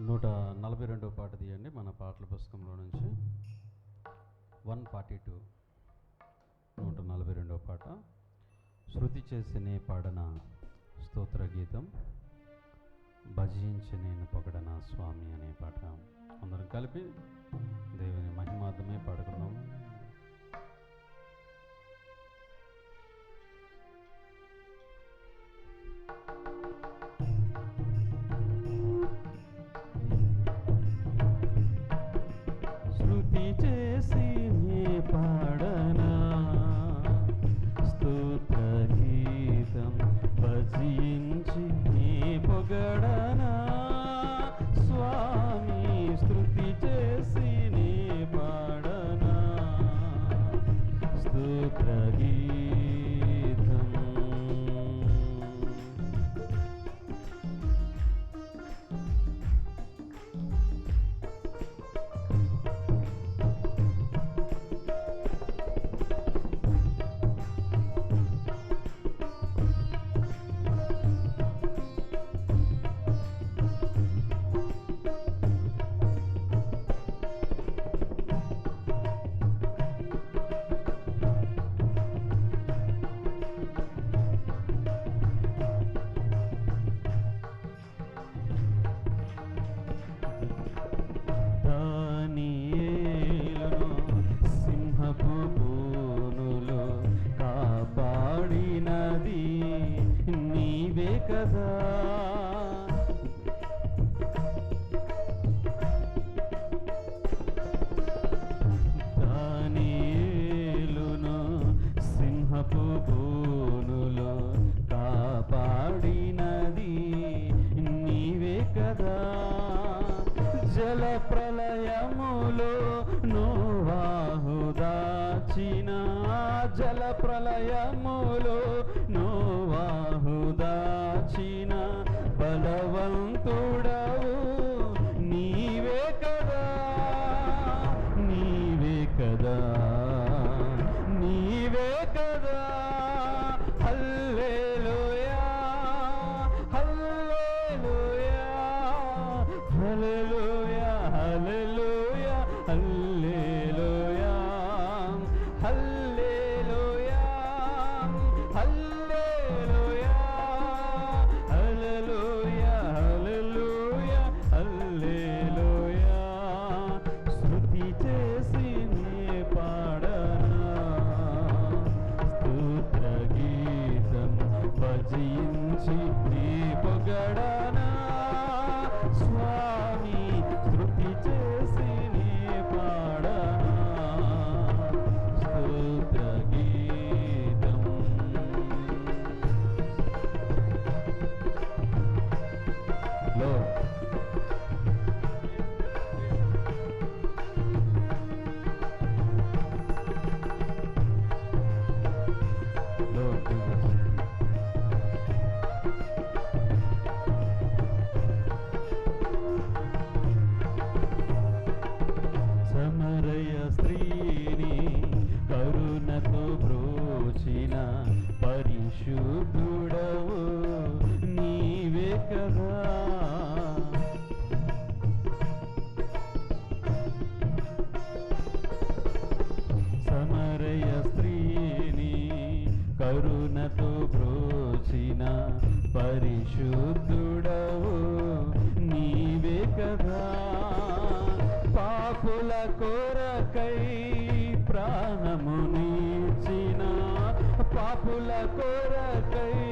నూట నలభై రెండో పాట తీయండి మన పాటల పుస్తకంలో నుంచి. వన్ ఫార్టీ టూ నూట నలభై రెండో పాట. శృతి చేసినే పాడన స్తోత్ర గీతం. భజించి నేను పొగడన స్వామి అనే పాట. అందరం కలిపి దేవుని మహిమార్థమే పాడుకుందాం. శృతి కదా. దానియేలును సింహపు బోనులో కాపాడినది నీవే కదా. జల ప్రళయములో నోవాహు దాచిన జల ప్రళయములో పిలిచి నీ పొగడా పరిశుద్ధుడవు. నీవే కదా. పాపుల కొరకై ప్రాణము నీచిన పాపుల కొరకై